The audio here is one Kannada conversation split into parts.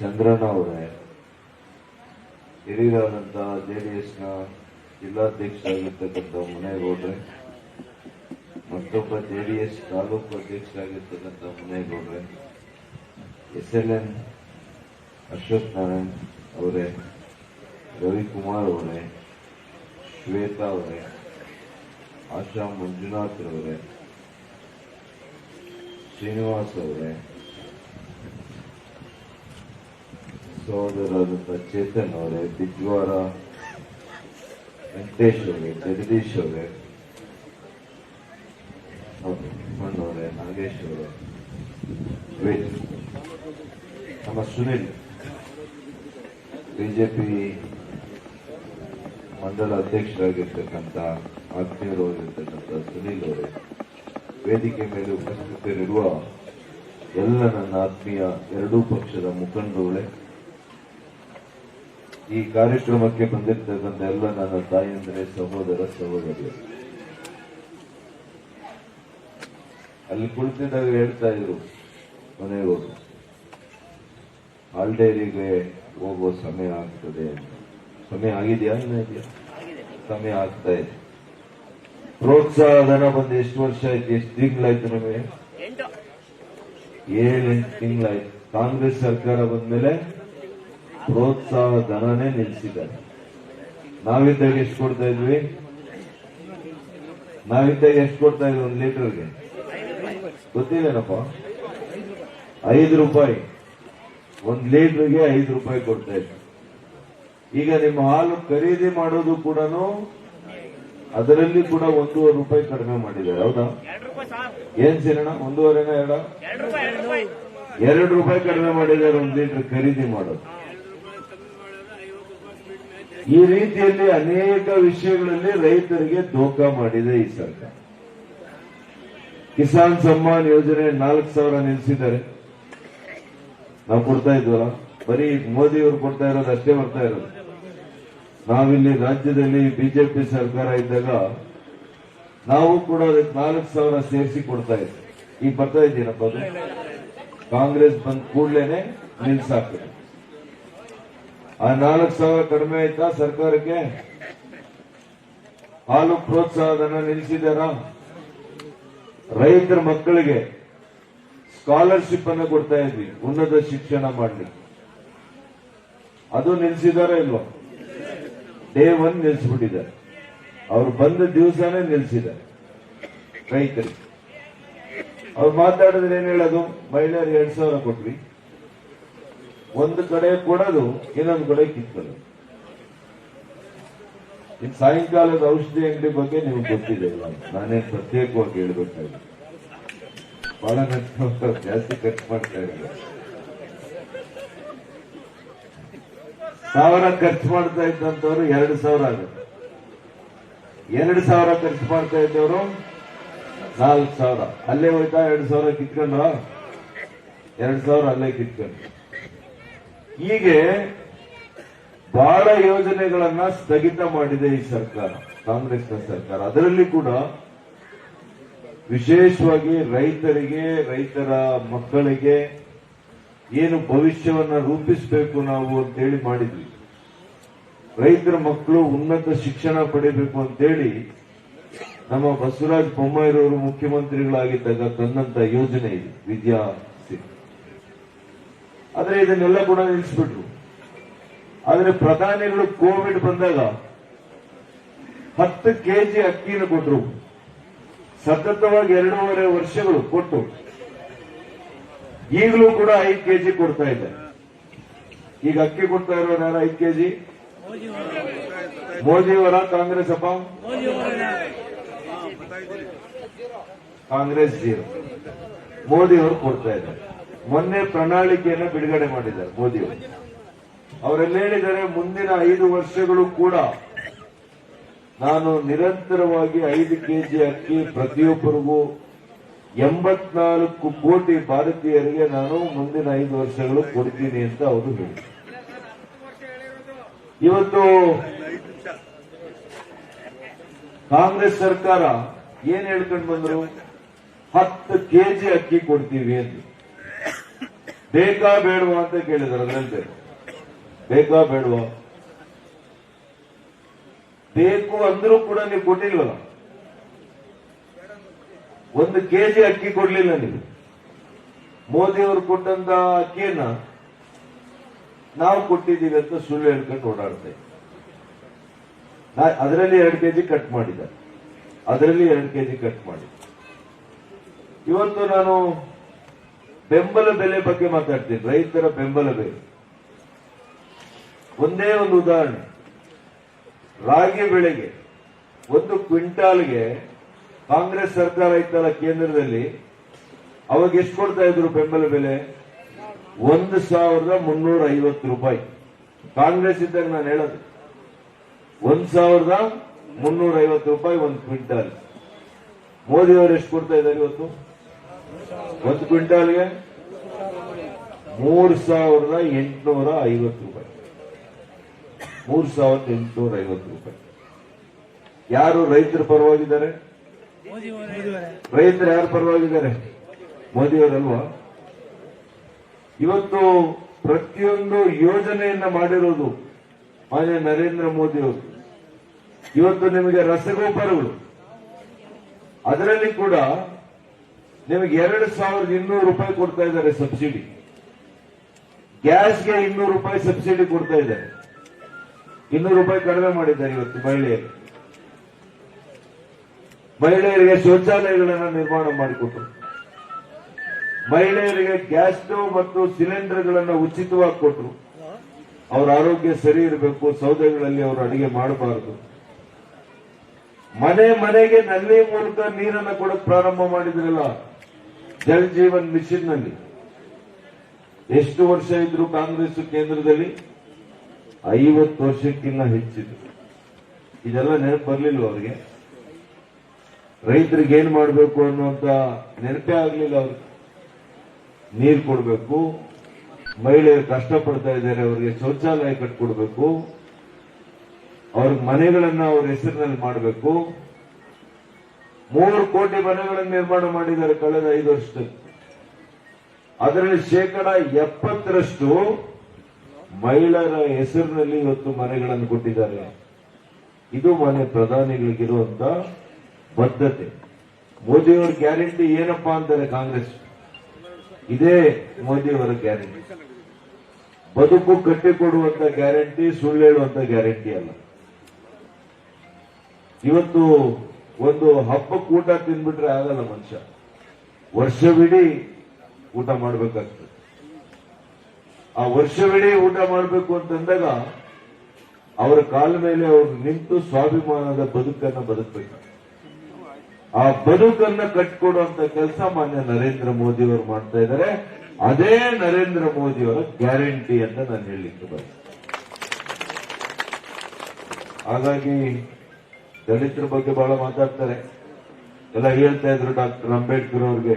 ಚಂದ್ರಣ್ಣ ಅವರೇ ಹಿರಿಯರಾದಂಥ ಜೆ ಡಿ ಎಸ್ನ ಜಿಲ್ಲಾಧ್ಯಕ್ಷರಾಗಿರ್ತಕ್ಕಂಥ ಮುನೇಗೌಡ್ರೆ, ಮತ್ತೊಬ್ಬ ಜೆ ಡಿ ಎಸ್ ತಾಲೂಕು ಅಧ್ಯಕ್ಷರಾಗಿರ್ತಕ್ಕಂಥ ಮುನೇಗೌಡ್ರೆ, S L N Ashwath Narayan ಅವರೇ, ರವಿಕುಮಾರ್ ಅವರೇ, ಶ್ವೇತಾ ಅವರೇ, ಆಶಾ ಮಂಜುನಾಥ್ ಅವರೇ, ಶ್ರೀನಿವಾಸ್ ಅವರೇ ಸಹೋದರಾದಂಥ ಚೇತನ್ ಅವರೇ ಬಿಜ್ವಾರ ವೆಂಕಟೇಶ್ ಅವರೇ ಜಗದೀಶ್ ಅವರೇ ಅವರೇ ನಾಗೇಶ್ ಅವರೇ ನಮ್ಮ ಸುನಿಲ್, ಬಿಜೆಪಿ ಮಂಡಲ ಅಧ್ಯಕ್ಷರಾಗಿರ್ತಕ್ಕಂಥ ಆತ್ಮೀಯರಾಗಿರ್ತಕ್ಕಂಥ ಸುನಿಲ್ ಅವರೇ, ವೇದಿಕೆ ಮೇಲೆ ಉಪಸ್ಥಿತರಿರುವ ಎಲ್ಲ ನನ್ನ ಆತ್ಮೀಯ ಎರಡೂ ಪಕ್ಷದ ಮುಖಂಡರುಗಳೇ ಈ ಕಾರ್ಯಕ್ರಮಕ್ಕೆ ಬಂದಿರತಕ್ಕಂಥ ಎಲ್ಲ ನನ್ನ ತಾಯಂದ್ರೆ ಸಹೋದರ ಸಹೋದರಿಯರು. ಅಲ್ಲಿ ಕುಳಿತಿದ್ದಾಗ ಹೇಳ್ತಾ ಇದ್ರು ಮನೆಯವರು ಹಾಲ್ಡೇರಿಗೆ ಹೋಗೋ ಸಮಯ ಆಗ್ತದೆ ಅಂತ. ಸಮಯ ಆಗಿದೆಯಾ? ಇದೆಯಾ? ಸಮಯ ಆಗ್ತಾ ಇದೆ. ಪ್ರೋತ್ಸಾಹ ಧನ ಬಂದು ಎಷ್ಟು ವರ್ಷ ಆಯ್ತು? ಎಷ್ಟು ತಿಂಗಳಾಯ್ತು ನಮಗೆ? ಏಳೆಂಟು ತಿಂಗಳಾಯ್ತು. ಕಾಂಗ್ರೆಸ್ ಸರ್ಕಾರ ಬಂದ್ಮೇಲೆ ಪ್ರೋತ್ಸಾಹ ಧನನೇ ನಿಲ್ಲಿಸಿದ್ದಾರೆ. ನಾವಿದ್ದಾಗ ಎಷ್ಟು ಕೊಡ್ತಾ ಇದ್ವಿ? ನಾವಿದ್ದಾಗ ಎಷ್ಟು ಕೊಡ್ತಾ ಇದ್ವಿ ಒಂದು ಲೀಟರ್ಗೆ? ಗೊತ್ತಿದೇನಪ್ಪ ಐದು ರೂಪಾಯಿ. ಒಂದ್ ಲೀಟರ್ಗೆ ಐದು ರೂಪಾಯಿ ಕೊಡ್ತಾ ಇದ್ವಿ. ಈಗ ನಿಮ್ಮ ಹಾಲು ಖರೀದಿ ಮಾಡೋದು ಕೂಡ ಅದರಲ್ಲಿ ಕೂಡ ಒಂದೂವರೆ ರೂಪಾಯಿ ಕಡಿಮೆ ಮಾಡಿದ್ದಾರೆ, ಹೌದಾ? ಏನ್ ಸಿರಣ ಒಂದೂವರೆನ ಎರಡ ಎರಡು ರೂಪಾಯಿ ಕಡಿಮೆ ಮಾಡಿದ್ದಾರೆ, ಒಂದ್ ಲೀಟರ್ ಖರೀದಿ ಮಾಡೋದು. ಈ ರೀತಿಯಲ್ಲಿ ಅನೇಕ ವಿಷಯಗಳಲ್ಲಿ ರೈತರಿಗೆ ಧೋಖಾ ಮಾಡಿದೆ ಈ ಸರ್ಕಾರ. ಕಿಸಾನ್ ಸಮ್ಮಾನ್ ಯೋಜನೆ ನಾಲ್ಕು ಸಾವಿರ ನಿಲ್ಲಿಸಿದ್ದಾರೆ ನಾವು ಕೊಡ್ತಾ ಇದ್ವಲ್ಲ? ಬರೀ ಮೋದಿಯವರು ಕೊಡ್ತಾ ಇರೋದು ಅಷ್ಟೇ ಬರ್ತಾ ಇರೋದು. ನಾವಿಲ್ಲಿ ರಾಜ್ಯದಲ್ಲಿ ಬಿಜೆಪಿ ಸರ್ಕಾರ ಇದ್ದಾಗ ನಾವು ಕೂಡ ಅದಕ್ಕೆ ನಾಲ್ಕು ಸಾವಿರ ಸೇರಿಸಿ ಕೊಡ್ತಾ ಇದ್ವಿ. ಈಗ ಬರ್ತಾ ಇದ್ದೀನಪ್ಪ ಕಾಂಗ್ರೆಸ್ ಬಂದ್ ಕೂಡ್ಲೇನೆ ನಿಲ್ಸಾಕ್ತದೆ ಆ ನಾಲ್ಕು ಸಾವಿರ ಕಡಿಮೆ ಆಯ್ತಾ ಸರ್ಕಾರಕ್ಕೆ? ಹಾಲು ಪ್ರೋತ್ಸಾಹಧನ ನಿಲ್ಲಿಸಿದಾರ ರೈತರ ಮಕ್ಕಳಿಗೆ ಸ್ಕಾಲರ್ಶಿಪ್ ಅನ್ನು ಕೊಡ್ತಾ ಇದ್ವಿ, ಉನ್ನತ ಶಿಕ್ಷಣ ಮಾಡಲಿ. ಅದು ನಿಲ್ಲಿಸಿದಾರ ಇಲ್ವಾ? ಡೇ ಒನ್ ನಿಲ್ಸಿಬಿಟ್ಟಿದ್ದಾರೆ ಅವ್ರು ಬಂದ ದಿವಸನೇ ನಿಲ್ಸಿದ್ದಾರೆ ರೈತರಿಗೆ. ಅವ್ರು ಮಾತಾಡಿದ್ರೆ ಏನ್ ಹೇಳೋದು? ಮಹಿಳೆಯರಿಗೆ ಎರಡ್ ಸಾವಿರ ಕೊಟ್ವಿ. ಒಂದು ಕಡೆ ಕೊಡೋದು, ಇನ್ನೊಂದು ಕಡೆ ಕಿತ್ಕೊಳ್ಳೋದು ಇನ್ ಸಾಯಂಕಾಲದ ಔಷಧಿ ಅಂಗಡಿ ಬಗ್ಗೆ ನಿಮ್ಗೆ ಗೊತ್ತಿದೆ ನಾನೇ ಪ್ರತ್ಯೇಕವಾಗಿ ಹೇಳ್ಬೇಕಾಗಿ ಬಹಳ ನಷ್ಟ ಜಾಸ್ತಿ ಖರ್ಚು ಮಾಡ್ತಾ ಇದ್ದಾರೆ. ಸಾವಿರ ಖರ್ಚು ಮಾಡ್ತಾ ಇದ್ದಂತವ್ರು ಎರಡು ಸಾವಿರ ಆಗುತ್ತೆ. ಎರಡು ಸಾವಿರ ಖರ್ಚು ಮಾಡ್ತಾ ಇದ್ದವರು ನಾಲ್ಕು ಸಾವಿರ. ಅಲ್ಲೇ ಹೋಯ್ತಾ ಎರಡು ಸಾವಿರ ಕಿತ್ಕೊಂಡ್ರ? ಎರಡು ಸಾವಿರ ಅಲ್ಲೇ ಕಿತ್ಕೊಂಡು ಹೀಗೆ ಬಹಳ ಯೋಜನೆಗಳನ್ನ ಸ್ಥಗಿತ ಮಾಡಿದೆ ಈ ಸರ್ಕಾರ ಕಾಂಗ್ರೆಸ್ ಸರ್ಕಾರ ಅದರಲ್ಲಿ ಕೂಡ ವಿಶೇಷವಾಗಿ ರೈತರಿಗೆ, ರೈತರ ಮಕ್ಕಳಿಗೆ ಏನು ಭವಿಷ್ಯವನ್ನ ರೂಪಿಸಬೇಕು ನಾವು ಅಂತೇಳಿ ಮಾಡಿದ್ವಿ ರೈತರ ಮಕ್ಕಳು ಉನ್ನತ ಶಿಕ್ಷಣ ಪಡಿಬೇಕು ಅಂತೇಳಿ ನಮ್ಮ ಬಸವರಾಜ ಬೊಮ್ಮಾಯಿರವರು ಮುಖ್ಯಮಂತ್ರಿಗಳಾಗಿದ್ದಾಗ ತಂದಂತ ಯೋಜನೆ ಇದೆ, ವಿದ್ಯಾ. ಆದ್ರೆ ಇದನ್ನೆಲ್ಲ ಕೂಡ ನಿಲ್ಲಿಸ್ಬಿಟ್ರು. ಆದ್ರೆ ಪ್ರಧಾನಿಗಳು ಕೋವಿಡ್ ಬಂದಾಗ ಹತ್ತು ಕೆಜಿ ಅಕ್ಕಿನ ಕೊಟ್ರು. ಸತತವಾಗಿ ಎರಡೂವರೆ ವರ್ಷಗಳು ಕೊಟ್ಟು. ಈಗಲೂ ಕೂಡ ಐದು ಕೆಜಿ ಕೊಡ್ತಾ ಇದೆ. ಈಗ ಅಕ್ಕಿ ಕೊಡ್ತಾ ಇರೋರು ಯಾರು ಐದು ಕೆಜಿ. ಮೋದಿಯವರ ಕಾಂಗ್ರೆಸ್ ಅಪ್ಪ? ಕಾಂಗ್ರೆಸ್ ಜೀರೋ. ಮೋದಿಯವರು ಕೊಡ್ತಾ ಇದ್ದಾರೆ. ಮೊನ್ನೆ ಪ್ರಣಾಳಿಕೆಯನ್ನು ಬಿಡುಗಡೆ ಮಾಡಿದ್ದಾರೆ ಮೋದಿಯವರು. ಅವರೆಲ್ಲ ಹೇಳಿದ್ದಾರೆ, ಮುಂದಿನ ಐದು ವರ್ಷಗಳು ಕೂಡ ನಾನು ನಿರಂತರವಾಗಿ ಐದು ಕೆಜಿ ಅಕ್ಕಿ ಪ್ರತಿಯೊಬ್ಬರಿಗೂ ಎಂಬತ್ನಾಲ್ಕು ಕೋಟಿ ಭಾರತೀಯರಿಗೆ ನಾನು ಮುಂದಿನ ಐದು ವರ್ಷಗಳು ಕೊಡ್ತೀನಿ ಅಂತ ಅವರು ಹೇಳಿದರು. ಇವತ್ತು ಕಾಂಗ್ರೆಸ್ ಸರ್ಕಾರ ಏನ್ ಹೇಳ್ಕೊಂಡು ಬಂದ್ರು? ಹತ್ತು ಕೆಜಿ ಅಕ್ಕಿ ಕೊಡ್ತೀವಿ ಅಂತ ಬೇಕಾ ಬೇಡವಾ ಅಂತ ಕೇಳಿದಾರೆ ಅದರಂತೆ ಬೇಕಾ ಬೇಡವಾ? ಬೇಕು ಅಂದ್ರೂ ಕೂಡ ನೀವು ಕೊಟ್ಟಿಲ್ವಲ್ಲ? ಒಂದು ಕೆಜಿ ಅಕ್ಕಿ ಕೊಡ್ಲಿಲ್ಲ ನೀವು. ಮೋದಿ ಅವರು ಕೊಟ್ಟಂತ ಅಕ್ಕಿಯನ್ನ ನಾವು ಕೊಟ್ಟಿದ್ದೀವಿ ಅಂತ ಸುಳ್ಳು ಹೇಳ್ಕೊಂಡು ಓಡಾಡ್ತೇವೆ ಅದರಲ್ಲಿ ಎರಡು ಕೆಜಿ ಕಟ್ ಮಾಡಿದ್ದಾರೆ ಅದರಲ್ಲಿ ಎರಡು ಕೆಜಿ ಕಟ್ ಮಾಡಿ ಇವತ್ತು ನಾನು ಬೆಂಬಲ ಬೆಲೆ ಬಗ್ಗೆ ಮಾತಾಡ್ತೀನಿ. ರೈತರ ಬೆಂಬಲ ಬೆಲೆ. ಒಂದೇ ಒಂದು ಉದಾಹರಣೆ. ರಾಗಿ ಬೆಳೆಗೆ ಒಂದು ಕ್ವಿಂಟಾಲ್ಗೆ ಕಾಂಗ್ರೆಸ್ ಸರ್ಕಾರ ಇತ್ತಲ್ಲ ಕೇಂದ್ರದಲ್ಲಿ, ಅವಾಗ ಎಷ್ಟು ಕೊಡ್ತಾ ಇದ್ರು ಬೆಂಬಲ ಬೆಲೆ? ಒಂದು ಸಾವಿರದ ಮುನ್ನೂರ ಐವತ್ತು ರೂಪಾಯಿ. ಕಾಂಗ್ರೆಸ್ ಇದ್ದಾಗ ನಾನು ಹೇಳೋದು. ಒಂದ್ ಸಾವಿರದ ಮುನ್ನೂರ ಐವತ್ತು ರೂಪಾಯಿ ಒಂದು ಕ್ವಿಂಟಾಲ್. ಮೋದಿ ಅವರು ಎಷ್ಟು ಕೊಡ್ತಾ ಇದ್ದಾರೆ ಇವತ್ತು? ಒಂದು ಕ್ವಿಂಟಾಲ್ಗೆ ಮೂರ್ ಸಾವಿರದ ಎಂಟುನೂರ ಐವತ್ತು ರೂಪಾಯಿ. ಮೂರ್ ಸಾವಿರದ ಎಂಟುನೂರ ಐವತ್ತು ರೂಪಾಯಿ. ಯಾರು ರೈತರ ಪರವಾಗಿದ್ದಾರೆ? ರೈತರು ಯಾರು ಪರವಾಗಿದ್ದಾರೆ? ಮೋದಿಯವರಲ್ವಾ? ಇವತ್ತು ಪ್ರತಿಯೊಂದು ಯೋಜನೆಯನ್ನ ಮಾಡಿರೋದು ಮಾನ್ಯ ನರೇಂದ್ರ ಮೋದಿ ಅವರು ಇವತ್ತು ನಿಮಗೆ ರಸಗೊಬ್ಬರಗಳು. ಅದರಲ್ಲಿ ಕೂಡ ನಿಮಗೆ ಎರಡು ಸಾವಿರದ ಇನ್ನೂರು ರೂಪಾಯಿ ಕೊಡ್ತಾ ಇದ್ದಾರೆ ಸಬ್ಸಿಡಿ. ಗ್ಯಾಸ್ಗೆ ಇನ್ನೂರು ರೂಪಾಯಿ ಸಬ್ಸಿಡಿ ಕೊಡ್ತಾ ಇದ್ದಾರೆ. ಇನ್ನೂರು ರೂಪಾಯಿ ಕಡಿಮೆ ಮಾಡಿದ್ದಾರೆ ಇವತ್ತು ಮಹಿಳೆಯರು. ಮಹಿಳೆಯರಿಗೆ ಶೌಚಾಲಯಗಳನ್ನು ನಿರ್ಮಾಣ ಮಾಡಿಕೊಟ್ರು. ಮಹಿಳೆಯರಿಗೆ ಗ್ಯಾಸ್ ಸ್ಟವ್ ಮತ್ತು ಸಿಲಿಂಡರ್ಗಳನ್ನು ಉಚಿತವಾಗಿ ಕೊಟ್ಟರು ಅವರ ಆರೋಗ್ಯ ಸರಿ ಇರಬೇಕು, ಸೌದೆಗಳಲ್ಲಿ ಅವರು ಅಡಿಗೆ ಮಾಡಬಾರದು. ಮನೆ ಮನೆಗೆ ನಲ್ಲಿ ಮೂಲಕ ನೀರನ್ನು ಕೊಡಕ್ಕೆ ಪ್ರಾರಂಭ ಮಾಡಿದ್ರಲ್ಲ ಜಲ್ ಜೀವನ್ ಮಿಷನ್ನಲ್ಲಿ ಎಷ್ಟು ವರ್ಷ ಇದ್ರು ಕಾಂಗ್ರೆಸ್ ಕೇಂದ್ರದಲ್ಲಿ ಐವತ್ತು ವರ್ಷಕ್ಕಿಂತ ಹೆಚ್ಚಿದ್ರು ಇದೆಲ್ಲ ನೆನಪು ಬರಲಿಲ್ಲ ಅವರಿಗೆ? ರೈತರಿಗೆ ಏನ್ ಮಾಡಬೇಕು ಅನ್ನುವಂತ ನೆನಪೇ ಆಗ್ಲಿಲ್ಲ ಅವ್ರಿಗೆ. ನೀರು ಕೊಡಬೇಕು, ಮಹಿಳೆಯರು ಕಷ್ಟಪಡ್ತಾ ಇದ್ದಾರೆ, ಅವರಿಗೆ ಶೌಚಾಲಯ ಕಟ್ಕೊಡ್ಬೇಕು ಅವ್ರ ಮನೆಗಳನ್ನ ಅವ್ರ ಹೆಸರಿನಲ್ಲಿ ಮಾಡಬೇಕು. ಮೂರು ಕೋಟಿ ಮನೆಗಳನ್ನು ನಿರ್ಮಾಣ ಮಾಡಿದ್ದಾರೆ ಕಳೆದ ಐದು ವರ್ಷದಲ್ಲಿ. ಅದರಲ್ಲಿ ಶೇಕಡ ಎಪ್ಪತ್ತರಷ್ಟು ಮಹಿಳೆಯರ ಹೆಸರಿನಲ್ಲಿ ಇವತ್ತು ಮನೆಗಳನ್ನು ಕೊಟ್ಟಿದ್ದಾರೆ. ಇದು ಮನೆ ಪ್ರಧಾನಿಗಳಿಗಿರುವಂತ ಬದ್ಧತೆ. ಮೋದಿಯವರ ಗ್ಯಾರಂಟಿ ಏನಪ್ಪಾ ಅಂತಾರೆ ಕಾಂಗ್ರೆಸ್. ಇದೇ ಮೋದಿಯವರ ಗ್ಯಾರಂಟಿ. ಬದುಕು ಕಟ್ಟಿಕೊಡುವಂತ ಗ್ಯಾರಂಟಿ, ಸುಳ್ಳು ಹೇಳುವಂತ ಗ್ಯಾರಂಟಿ ಅಲ್ಲ. ಇವತ್ತು ಒಂದು ಹಬ್ಬಕ್ಕೆ ಊಟ ತಿನ್ಬಿಟ್ರೆ ಆಗಲ್ಲ ಮನುಷ್ಯ. ವರ್ಷವಿಡೀ ಊಟ ಮಾಡ್ಬೇಕಾಗ್ತದೆ. ಆ ವರ್ಷವಿಡೀ ಊಟ ಮಾಡಬೇಕು ಅಂತಂದಾಗ ಅವರ ಕಾಲ ಮೇಲೆ ಅವರು ನಿಂತು ಸ್ವಾಭಿಮಾನದ ಬದುಕನ್ನ ಬದುಕಬೇಕು. ಆ ಬದುಕನ್ನ ಕಟ್ಕೊಡುವಂತ ಕೆಲಸ ಮಾನ್ಯ ನರೇಂದ್ರ ಮೋದಿ ಅವರು ಮಾಡ್ತಾ ಇದ್ದಾರೆ. ಅದೇ ನರೇಂದ್ರ ಮೋದಿ ಅವರ ಗ್ಯಾರಂಟಿ ಅಂತ ನಾನು ಹೇಳಲಿಕ್ಕೆ ಬರ್ತೇನೆ ಹಾಗಾಗಿ ದಲಿತರ ಬಗ್ಗೆ ಬಹಳ ಮಾತಾಡ್ತಾರೆ. ಎಲ್ಲ ಹೇಳ್ತಾ ಇದ್ರು ಡಾಕ್ಟರ್ ಅಂಬೇಡ್ಕರ್ ಅವ್ರಿಗೆ.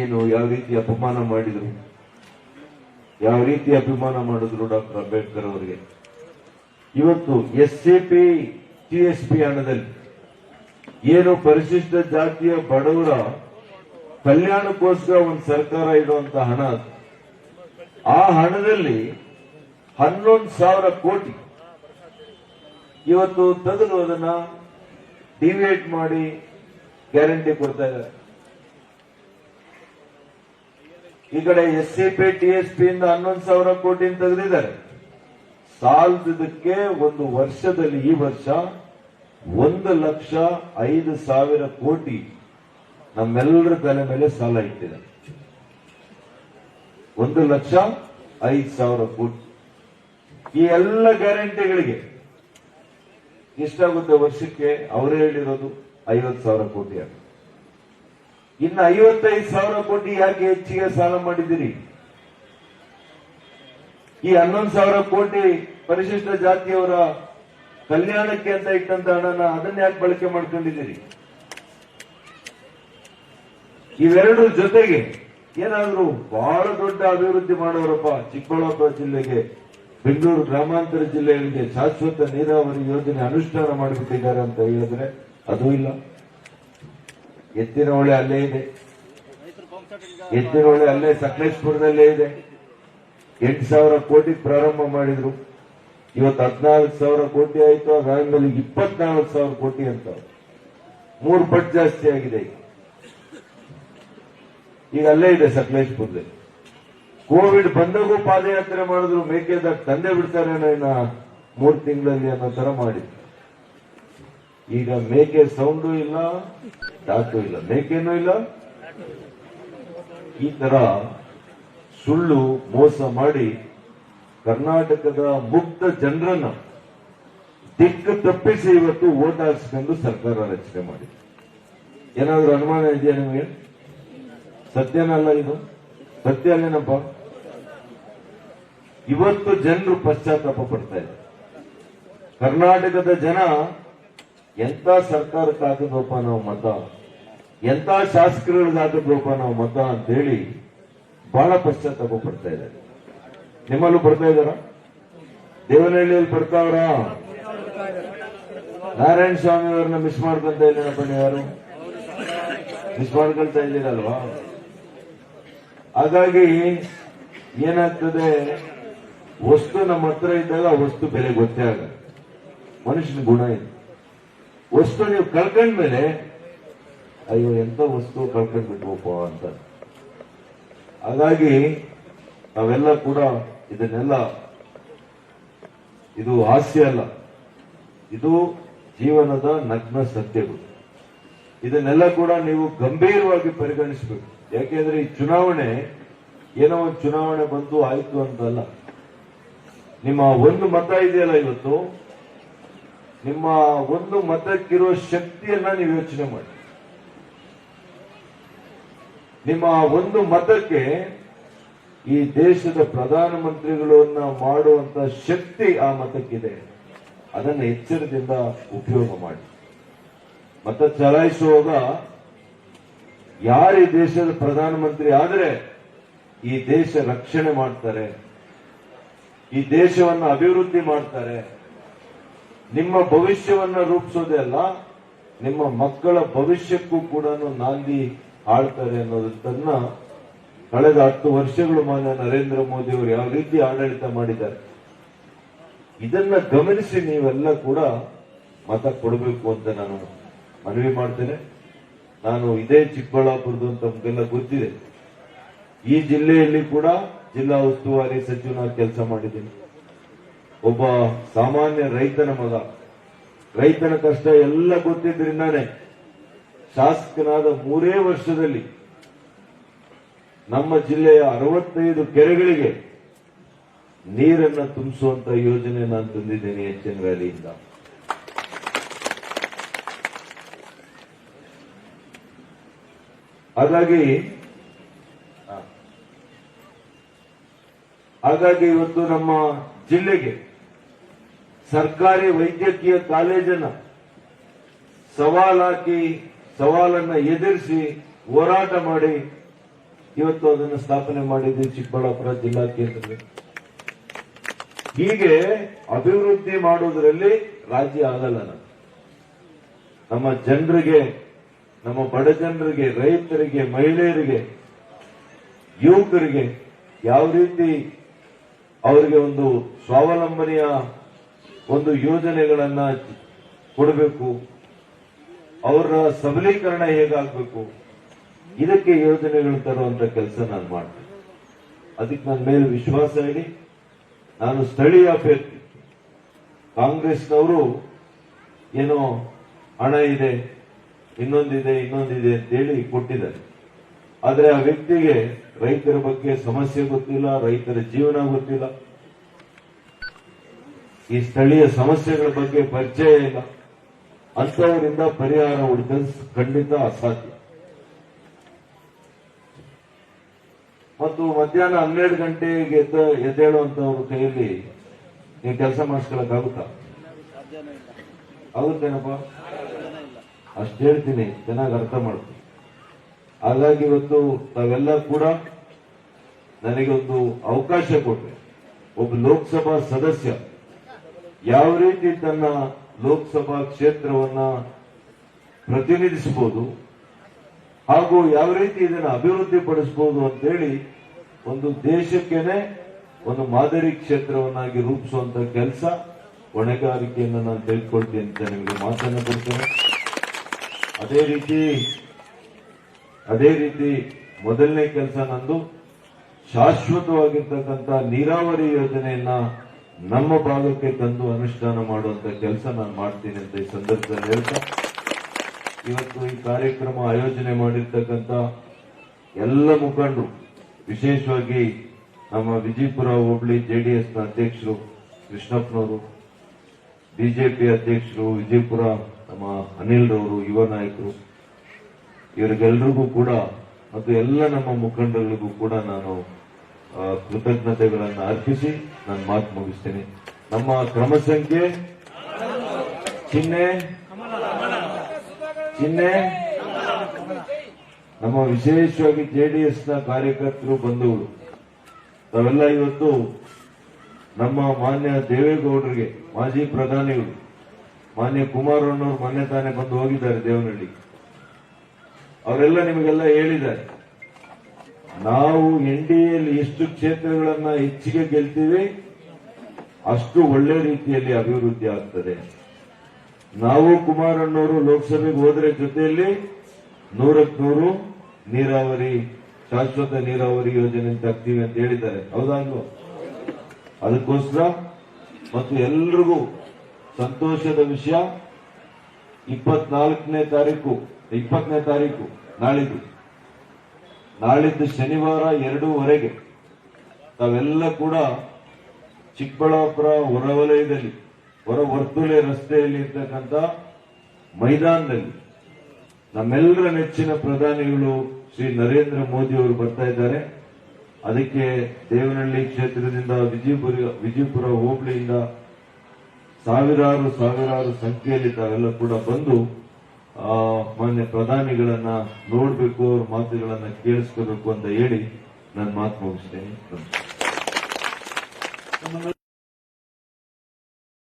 ಏನು ಯಾವ ರೀತಿ ಅಪಮಾನ ಮಾಡಿದ್ರು? ಯಾವ ರೀತಿ ಅಭಿಮಾನ ಮಾಡಿದ್ರು ಡಾಕ್ಟರ್ ಅಂಬೇಡ್ಕರ್ ಅವರಿಗೆ? ಇವತ್ತು S C P, T S P ಹಣದಲ್ಲಿ ಏನು ಪರಿಶಿಷ್ಟ ಜಾತಿಯ ಬಡವರ ಕಲ್ಯಾಣಕ್ಕೋಸ್ಕರ ಒಂದು ಸರ್ಕಾರ ಇಡುವಂತ ಹಣ ಆ ಹಣದಲ್ಲಿ ಹನ್ನೊಂದು ಸಾವಿರ ಕೋಟಿ ಇವತ್ತು ತಗಲು ಅದನ್ನ ಡಿವಿಯೇಟ್ ಮಾಡಿ ಗ್ಯಾರಂಟಿ ಕೊಡ್ತಾ ಇದ್ದಾರೆ. ಈ ಕಡೆ S C P T S P ಇಂದ ಹನ್ನೊಂದು ಸಾವಿರ ಕೋಟಿ ತೆಗೆದಿದ್ದಾರೆ ಸಾಲದಕ್ಕೆ ಒಂದು ವರ್ಷದಲ್ಲಿ ಈ ವರ್ಷ ಒಂದು ಲಕ್ಷ ಐದು ಸಾವಿರ ಕೋಟಿ ನಮ್ಮೆಲ್ಲರ ತಲೆ ಮೇಲೆ ಸಾಲ ಇಟ್ಟಿದೆ. ಒಂದು ಲಕ್ಷ ಐದು ಸಾವಿರ ಕೋಟಿ. ಈ ಎಲ್ಲ ಗ್ಯಾರಂಟಿಗಳಿಗೆ ಎಷ್ಟಾಗುತ್ತೆ ವರ್ಷಕ್ಕೆ ಅವರೇ ಹೇಳಿರೋದು ಐವತ್ತು ಸಾವಿರ ಕೋಟಿ ಆಗುತ್ತೆ ಇನ್ನು ಐವತ್ತೈದು ಸಾವಿರ ಕೋಟಿ ಯಾಕೆ ಹೆಚ್ಚಿಗೆ ಸಾಲ ಮಾಡಿದಿರಿ ಈ ಹನ್ನೊಂದು ಸಾವಿರ ಕೋಟಿ ಪರಿಶಿಷ್ಟ ಜಾತಿಯವರ ಕಲ್ಯಾಣಕ್ಕೆ ಅಂತ ಇಟ್ಟಂತ ಹಣನ ಅದನ್ನ ಯಾಕೆ ಬಳಕೆ ಮಾಡ್ಕೊಂಡಿದ್ದೀರಿ? ಇವೆರಡು ಜೊತೆಗೆ ಏನಾದ್ರು ಬಹಳ ದೊಡ್ಡ ಅಭಿವೃದ್ಧಿ ಮಾಡೋರಪ್ಪ ಚಿಕ್ಕಬಳ್ಳಾಪುರ ಜಿಲ್ಲೆಗೆ ಬೆಂಗಳೂರು ಗ್ರಾಮಾಂತರ ಜಿಲ್ಲೆಗಳಿಗೆ ಶಾಶ್ವತ ನೀರಾವರಿ ಯೋಜನೆ ಅನುಷ್ಠಾನ ಮಾಡಿಬಿಟ್ಟಿದ್ದಾರೆ ಅಂತ ಹೇಳಿದ್ರೆ ಅದು ಇಲ್ಲ. ಎತ್ತಿನ ಹೊಳೆ ಅಲ್ಲೇ ಇದೆ. ಎತ್ತಿನಹೊಳೆ ಅಲ್ಲೇ ಸಕಲೇಶ್ಪುರದಲ್ಲೇ ಇದೆ. ಎಂಟು ಸಾವಿರ ಕೋಟಿ ಪ್ರಾರಂಭ ಮಾಡಿದ್ರು. ಇವತ್ತು ಹದಿನಾಲ್ಕು ಸಾವಿರ ಕೋಟಿ ಆಯಿತು ಅದಾದ್ಮೇಲೆ ಇಪ್ಪತ್ನಾಲ್ಕು ಸಾವಿರ ಕೋಟಿ ಅಂತ. ಮೂರು ಪಟ್ಟು ಜಾಸ್ತಿ ಆಗಿದೆ. ಈಗ ಅಲ್ಲೇ ಇದೆ ಸಕಲೇಶ್ಪುರದಲ್ಲಿ. ಕೋವಿಡ್ ಬಂದಾಗೂ ಪಾದಯಾತ್ರೆ ಮಾಡಿದ್ರು ಮೇಕೆದಾಟು ತಂದೆ ಬಿಡ್ತಾರೆ ಇನ್ನ ಮೂರು ತಿಂಗಳಲ್ಲಿ ಅನ್ನೋ ತರ ಮಾಡಿದ್ರು. ಈಗ ಮೇಕೆ ಸೌಂಡು ಇಲ್ಲ ಡಾಟು ಇಲ್ಲ. ಮೇಕೆನೂ ಇಲ್ಲ. ಈ ತರ ಸುಳ್ಳು ಮೋಸ ಮಾಡಿ ಕರ್ನಾಟಕದ ಮುಕ್ತ ಜನರನ್ನ ದಿಕ್ಕು ತಪ್ಪಿಸಿ ಇವತ್ತು ಓಟ್ ಸರ್ಕಾರ ರಚನೆ ಮಾಡಿದೆ. ಏನಾದ್ರೂ ಅನುಮಾನ ಇದೆಯಾ ನಿಮಗೆ? ಸತ್ಯನಲ್ಲ ಇದು. ಸತ್ಯ ಅಲ್ಲೇನಪ್ಪ? ಇವತ್ತು ಜನರು ಪಶ್ಚಾತ್ತಾಪ ಪಡ್ತಾ ಇದ್ದಾರೆ. ಕರ್ನಾಟಕದ ಜನ ಎಂತ ಸರ್ಕಾರಕ್ಕೆ ಹಾಕಿದ್ವಪ್ಪ ನಾವು ಮತ, ಎಂತ ಶಾಸಕರುಗಳಿಗೆ ನಾವು ಮತ ಅಂತೇಳಿ ಬಹಳ ಪಶ್ಚಾತ್ತಾಪ ಪಡ್ತಾ ಇದ್ದಾರೆ. ನಿಮ್ಮಲ್ಲೂ ಬರ್ತಾ ಇದಾರ ದೇವನಹಳ್ಳಿಯಲ್ಲಿ ಬರ್ತಾವ್ರ? ನಾರಾಯಣ ಸ್ವಾಮಿ ಅವ್ರನ್ನ ಮಿಸ್ ಮಾಡ್ಕೊಂತ ಇದ್ದೀನಪ್ಪ ಬನ್ನಿ ಯಾರು ಮಿಸ್ ಮಾಡ್ಕೊಳ್ತಾ ಇದ್ದೀರಲ್ವಾ? ಹಾಗಾಗಿ ಏನಾಗ್ತದೆ? ವಸ್ತು ನಮ್ಮ ಹತ್ರ ಇದ್ದಾಗ ಆ ವಸ್ತು ಬೆಲೆ ಗೊತ್ತೇ ಆಗ ಮನುಷ್ಯನ ಗುಣ ಇದೆ ವಸ್ತು ನೀವು ಕಳ್ಕೊಂಡ್ಮೇಲೆ ಅಯ್ಯೋ, ಎಂತ ವಸ್ತು ಕಳ್ಕೊಂಡ್ಬಿಟ್ವಪ್ಪ ಅಂತ. ಹಾಗಾಗಿ, ನಾವೆಲ್ಲ ಕೂಡ ಇದನ್ನೆಲ್ಲ, ಇದು ಹಾಸ್ಯ ಅಲ್ಲ. ಇದು ಜೀವನದ ನಗ್ನ ಸತ್ಯಗಳು. ಇದನ್ನೆಲ್ಲ ಕೂಡ ನೀವು ಗಂಭೀರವಾಗಿ ಪರಿಗಣಿಸಬೇಕು. ಯಾಕೆಂದ್ರೆ ಈ ಚುನಾವಣೆ, ಏನೋ ಒಂದು ಚುನಾವಣೆ ಬಂತು ಆಯ್ತು ಅಂತಲ್ಲ. ನಿಮ್ಮ ಒಂದು ಮತ ಇದೆಯಲ್ಲ ಇವತ್ತು? ನಿಮ್ಮ ಒಂದು ಮತಕ್ಕಿರೋ ಶಕ್ತಿಯನ್ನ ನೀವು ಯೋಚನೆ ಮಾಡಿ. ನಿಮ್ಮ ಒಂದು ಮತಕ್ಕೆ ಈ ದೇಶದ ಪ್ರಧಾನಮಂತ್ರಿಗಳನ್ನ ಮಾಡುವಂತ ಶಕ್ತಿ ಆ ಮತಕ್ಕಿದೆ. ಅದನ್ನು ಎಚ್ಚರದಿಂದ ಉಪಯೋಗ ಮಾಡಿ. ಮತ ಚಲಾಯಿಸುವಾಗ ಯಾರು ಈ ದೇಶದ ಪ್ರಧಾನಮಂತ್ರಿ ಆದರೆ ಈ ದೇಶ ರಕ್ಷಣೆ ಮಾಡ್ತಾರೆ. ಈ ದೇಶವನ್ನ ಅಭಿವೃದ್ಧಿ ಮಾಡ್ತಾರೆ. ನಿಮ್ಮ ಭವಿಷ್ಯವನ್ನ ರೂಪಿಸೋದೇ ಅಲ್ಲ, ನಿಮ್ಮ ಮಕ್ಕಳ ಭವಿಷ್ಯಕ್ಕೂ ಕೂಡ ನಾಂದಿ ಆಳ್ತಾರೆ ಅನ್ನೋದನ್ನ ಕಳೆದ ಹತ್ತು ವರ್ಷಗಳು ಮಾನ್ಯ ನರೇಂದ್ರ ಮೋದಿ ಅವರು ಯಾವ ರೀತಿ ಆಡಳಿತ ಮಾಡಿದ್ದಾರೆ. ಇದನ್ನ ಗಮನಿಸಿ ನೀವೆಲ್ಲ ಕೂಡ ಮತ ಕೊಡಬೇಕು ಅಂತ ನಾನು ಮನವಿ ಮಾಡ್ತೇನೆ. ನಾನು ಇದೇ ಚಿಕ್ಕಬಳ್ಳಾಪುರದ್ದು ಅಂತ ನಮಗೆಲ್ಲ ಗೊತ್ತಿದೆ. ಈ ಜಿಲ್ಲೆಯಲ್ಲಿ ಕೂಡ ಜಿಲ್ಲಾ ಉಸ್ತುವಾರಿ ಸಚಿವನಾಗಿ ಕೆಲಸ ಮಾಡಿದ್ದೀನಿ. ಒಬ್ಬ ಸಾಮಾನ್ಯ ರೈತನ ಮಗ. ರೈತನ ಕಷ್ಟ ಎಲ್ಲ ಗೊತ್ತಿದ್ರಿಂದಾನೆ ಶಾಸಕನಾದ ಮೂರೇ ವರ್ಷದಲ್ಲಿ ನಮ್ಮ ಜಿಲ್ಲೆಯ ಅರವತ್ತೈದು ಕೆರೆಗಳಿಗೆ ನೀರನ್ನ ತುಂಬಿಸುವಂತ ಯೋಜನೆ ನಾನು ತಂದಿದ್ದೇನೆ ಎನ್ ವ್ಯಾಲಿಯಿಂದ. ಹಾಗಾಗಿ ಹಾಗಾಗಿ ಇವತ್ತು ನಮ್ಮ ಜಿಲ್ಲೆಗೆ ಸರ್ಕಾರಿ ವೈದ್ಯಕೀಯ ಕಾಲೇಜನ್ನ ಸವಾಲಾಕಿ, ಸವಾಲನ್ನ ಎದುರಿಸಿ ಹೋರಾಟ ಮಾಡಿ ಇವತ್ತು ಅದನ್ನು ಸ್ಥಾಪನೆ ಮಾಡಿದ್ದೀವಿ ಚಿಕ್ಕಬಳ್ಳಾಪುರ ಜಿಲ್ಲಾ ಕೇಂದ್ರದಲ್ಲಿ. ಹೀಗೆ ಅಭಿವೃದ್ಧಿ ಮಾಡುವುದರಲ್ಲಿ ರಾಜ್ಯ ಆಗಲ್ಲ ನಮ್ಮ ಜನರಿಗೆ, ನಮ್ಮ ಬಡ ಜನರಿಗೆ, ರೈತರಿಗೆ, ಮಹಿಳೆಯರಿಗೆ, ಯುವಕರಿಗೆ ಯಾವ ರೀತಿ ಅವರಿಗೆ ಒಂದು ಸ್ವಾವಲಂಬನೆಯ ಒಂದು ಯೋಜನೆಗಳನ್ನ ಕೊಡಬೇಕು. ಅವರ ಸಬಲೀಕರಣ ಹೇಗಾಗಬೇಕು? ಇದಕ್ಕೆ ಯೋಜನೆಗಳು ತರುವಂತ ಕೆಲಸ ನಾನು ಮಾಡ್ತೀನಿ. ಅದಕ್ಕೆ ನನ್ನ ಮೇಲೆ ವಿಶ್ವಾಸ ಇಡಿ. ನಾನು ಸ್ಥಳೀಯ ಅಭ್ಯರ್ಥಿ. ಕಾಂಗ್ರೆಸ್ನವರು ಏನೋ ಹಣ ಇದೆ, ಇನ್ನೊಂದಿದೆ ಇನ್ನೊಂದಿದೆ ಅಂತೇಳಿ ಕೊಟ್ಟಿದ್ದಾರೆ. ಆದ್ರೆ ಆ ವ್ಯಕ್ತಿಗೆ ರೈತರ ಬಗ್ಗೆ ಸಮಸ್ಯೆ ಗೊತ್ತಿಲ್ಲ, ರೈತರ ಜೀವನ ಗೊತ್ತಿಲ್ಲ. ಈ ಸ್ಥಳೀಯ ಸಮಸ್ಯೆಗಳ ಬಗ್ಗೆ ಪರಿಚಯ ಇಲ್ಲ. ಅಂತವರಿಂದ ಪರಿಹಾರ ಹುಡುಕ ಖಂಡಿತ ಅಸಾಧ್ಯ. ಮತ್ತು ಮಧ್ಯಾಹ್ನ ಹನ್ನೆರಡು ಗಂಟೆಗೆ ಎದ್ದ ಎದ್ದೇಳುವಂತವ್ರ ಕೈಯಲ್ಲಿ ನೀವು ಕೆಲಸ ಮಾಡಿಸ್ಕೊಳಕ್ಕಾಗುತ್ತಾ ಆಗುತ್ತೇನಪ್ಪ? ಅಷ್ಟು ಹೇಳ್ತೀನಿ, ಚೆನ್ನಾಗಿ ಅರ್ಥ ಮಾಡ್ತೀನಿ ಹಾಗಾಗಿ ಇವತ್ತು ತಾವೆಲ್ಲ ಕೂಡ ನನಗೊಂದು ಅವಕಾಶ ಕೊಟ್ಟರೆ ಒಬ್ಬ ಲೋಕಸಭಾ ಸದಸ್ಯ ಯಾವ ರೀತಿ ತನ್ನ ಲೋಕಸಭಾ ಕ್ಷೇತ್ರವನ್ನ ಪ್ರತಿನಿಧಿಸಬಹುದು ಹಾಗೂ ಯಾವ ರೀತಿ ಇದನ್ನು ಅಭಿವೃದ್ಧಿ ಪಡಿಸಬಹುದು ಅಂತೇಳಿ ಒಂದು ದೇಶಕ್ಕೇನೆ ಒಂದು ಮಾದರಿ ಕ್ಷೇತ್ರವನ್ನಾಗಿ ರೂಪಿಸುವಂತ ಕೆಲಸ, ಹೊಣೆಗಾರಿಕೆಯನ್ನು ನಾನು ತೆಗೆದುಕೊಳ್ತೀನಿ ಅಂತ ನಿಮಗೆ ಮಾತನ್ನು ಕೊಡ್ತೇನೆ. ಅದೇ ರೀತಿ ಅದೇ ರೀತಿ ಮೊದಲನೇ ಕೆಲಸ ನಂದು ಶಾಶ್ವತವಾಗಿರ್ತಕ್ಕಂಥ ನೀರಾವರಿ ಯೋಜನೆಯನ್ನ ನಮ್ಮ ಭಾಗಕ್ಕೆ ತಂದು ಅನುಷ್ಠಾನ ಮಾಡುವಂತ ಕೆಲಸ ನಾನು ಮಾಡ್ತೀನಿ ಅಂತ ಈ ಸಂದರ್ಭದಲ್ಲಿ ಹೇಳ್ತಾ. ಇವತ್ತು ಈ ಕಾರ್ಯಕ್ರಮ ಆಯೋಜನೆ ಮಾಡಿರ್ತಕ್ಕಂಥ ಎಲ್ಲ ಮುಖಂಡರು, ವಿಶೇಷವಾಗಿ ನಮ್ಮ ವಿಜಯಪುರ ಹೋಬಳಿ ಜೆಡಿಎಸ್ ಎಸ್ನ ಅಧ್ಯಕ್ಷರು ಕೃಷ್ಣಪ್ಪನವರು, ಬಿಜೆಪಿ ಅಧ್ಯಕ್ಷರು ವಿಜಯಪುರ ನಮ್ಮ ಅನಿಲ್ ರವರು ಯುವ ನಾಯಕರು ಇವರಿಗೆಲ್ಲರಿಗೂ ಕೂಡ, ಮತ್ತು ಎಲ್ಲ ನಮ್ಮ ಮುಖಂಡರಿಗೂ ಕೂಡ ನಾನು ಕೃತಜ್ಞತೆಗಳನ್ನು ಅರ್ಪಿಸಿ ನಾನು ಮಾತು ಮುಗಿಸ್ತೇನೆ. ನಮ್ಮ ಕ್ರಮ ಸಂಖ್ಯೆ ಚಿಹ್ನೆ ಚಿಹ್ನೆ ನಮ್ಮ ವಿಶೇಷವಾಗಿ ಜೆಡಿಎಸ್ನ ಕಾರ್ಯಕರ್ತರು ಬಂಧುಗಳು ತಾವೆಲ್ಲ ಇವತ್ತು ನಮ್ಮ ಮಾನ್ಯ ದೇವೇಗೌಡರಿಗೆ, ಮಾಜಿ ಪ್ರಧಾನಿಗಳು, ಮಾನ್ಯ ಕುಮಾರಣ್ಣವರು ಮೊನ್ನೆ ತಾನೇ ಬಂದು ಹೋಗಿದ್ದಾರೆ ದೇವನಹಳ್ಳಿ. ಅವರೆಲ್ಲ ನಿಮಗೆಲ್ಲ ಹೇಳಿದ್ದಾರೆ. ನಾವು ಎನ್ ಡಿ ಎಷ್ಟು ಕ್ಷೇತ್ರಗಳನ್ನ ಹೆಚ್ಚಿಗೆ ಗೆಲ್ತೀವಿ, ಅಷ್ಟು ಒಳ್ಳೆ ರೀತಿಯಲ್ಲಿ ಅಭಿವೃದ್ಧಿ ಆಗ್ತದೆ. ನಾವು ಕುಮಾರಣ್ಣವರು ಲೋಕಸಭೆಗೆ ಹೋದ್ರೆ ಜೊತೆಯಲ್ಲಿ ನೂರಕ್ಕೆ ನೂರು ನೀರಾವರಿ, ಶಾಶ್ವತ ನೀರಾವರಿ ಯೋಜನೆ ತರ್ತೀವಿ ಅಂತ ಹೇಳಿದ್ದಾರೆ. ಹೌದಾಗ್ಲೂ ಅದಕ್ಕೋಸ್ಕರ ಮತ್ತು ಎಲ್ರಿಗೂ ಸಂತೋಷದ ವಿಷಯ, ಇಪ್ಪತ್ನಾಲ್ಕನೇ ತಾರೀಕು ಇಪ್ಪತ್ತನೇ ತಾರೀಕು. ನಾಳಿದ್ದು. ನಾಳಿದ್ದು ಶನಿವಾರ ಎರಡೂವರೆಗೆ ತಾವೆಲ್ಲ ಕೂಡ ಚಿಕ್ಕಬಳ್ಳಾಪುರ ಹೊರವಲಯದಲ್ಲಿ ಹೊರ ವರ್ತುಲೆ ರಸ್ತೆಯಲ್ಲಿ ಇರ್ತಕ್ಕಂಥ ಮೈದಾನದಲ್ಲಿ ನಮ್ಮೆಲ್ಲರ ನೆಚ್ಚಿನ ಪ್ರಧಾನಿಗಳು ಶ್ರೀ ನರೇಂದ್ರ ಮೋದಿ ಅವರು ಬರ್ತಾ ಇದ್ದಾರೆ. ಅದಕ್ಕೆ ದೇವನಹಳ್ಳಿ ಕ್ಷೇತ್ರದಿಂದ ವಿಜಯಪುರ ವಿಜಯಪುರ ಹೋಬಳಿಯಿಂದ ಸಾವಿರಾರು ಸಾವಿರಾರು ಸಂಖ್ಯೆಯಲ್ಲಿ ತಾವೆಲ್ಲ ಕೂಡ ಬಂದು ಮಾನ್ಯ ಪ್ರಧಾನಿಗಳನ್ನ ನೋಡ್ಬೇಕು ಅವ್ರ ಮಾತುಗಳನ್ನ ಕೇಳಿಸ್ಕೋಬೇಕು ಅಂತ ಹೇಳಿ ನಾನು ಮಾತು ಮುಗಿಸ್ತೇನೆ.